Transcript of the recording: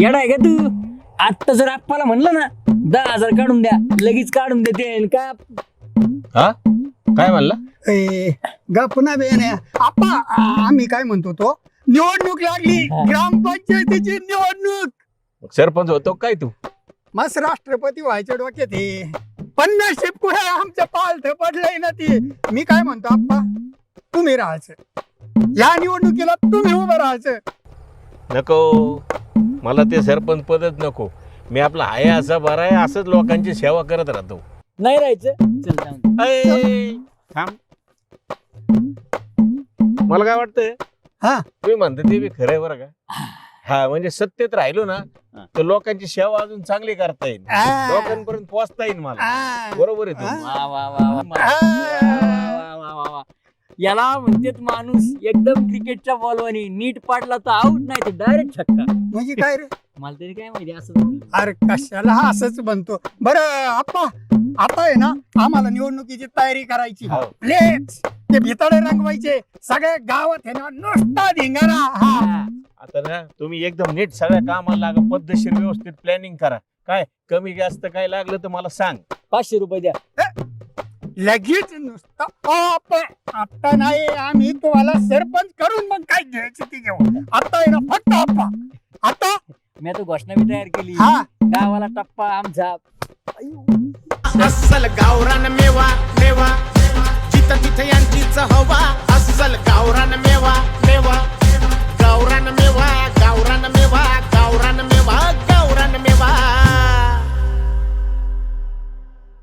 येडा आहे का तू? आत्ता जर आप्पाला म्हणलं ना दहा हजार काढून द्या लगेच काढून देते आणि काय हा? काय म्हणला? ए, ग पुन्हा बेन आपा आ- आम्ही काय म्हणतो तो? निवडणूक लागली ग्रामपंचायतीची निवडणूक. सरपंच होतो काय तू? मस्त राष्ट्रपती व्हायच्या डोक्यात हे. पन्नास शिपकुळे आमच्या पालथ पडलंय ना ती. मी काय म्हणतो आप्पा? तुम्ही राहायचं. या निवडणुकीला तुम्ही उभं राहायचं. नको. मला ते सरपंच पदच नको. मी आपला आहे असा बरा आहे असंच लोकांची सेवा करत राहतो. नाही राहायचं? चल जाऊन दे. ऐ, थांब. मला काय वाटतंय? हा. तुम्ही म्हणता ते बी खरंय बरं का? हा. म्हणजे सत्तेत राहिलो ना तर लोकांची सेवा अजून चांगली करता येईल. आ. लोकांपर्यंत पोहोचता येईल मला. आ. बरोबर आहे वा वा वा वा. याला म्हणतेत माणूस एकदम क्रिकेटच्या बॉलवानी. नीट पाडला तर आऊट नाही तर डायरेक्ट छक्का. म्हणजे काय रे? मला तरी काय माहिती असं अरे कशाला असंच बनतो बरं आप्पा आता आहे ना आम्हाला निवडणुकीची तयारी करायची. हो. प्लेट ते भिताडे रंगवायचे. सगळ्या गावात आहे ना नुसता धिंगाणा. हा. आता ना तुम्ही एकदम नीट सगळ्या कामाला लागा पद्धतशीर व्यवस्थित प्लॅनिंग करा. काय कमी जास्त काय लागलं तर मला सांग. पाचशे रुपये द्या. लगेच नुसतं ओ, आप्पा, आता नाही आम्ही तुम्हाला सरपंच करून मग काय घ्यायची ती घेऊ आता आहे ना फक्त आप्पा. आता? मी आता घोषणा बी तयार केली. हा. गावाला टप्पा आमचा. अस्सल गावरान मेवा मेवा.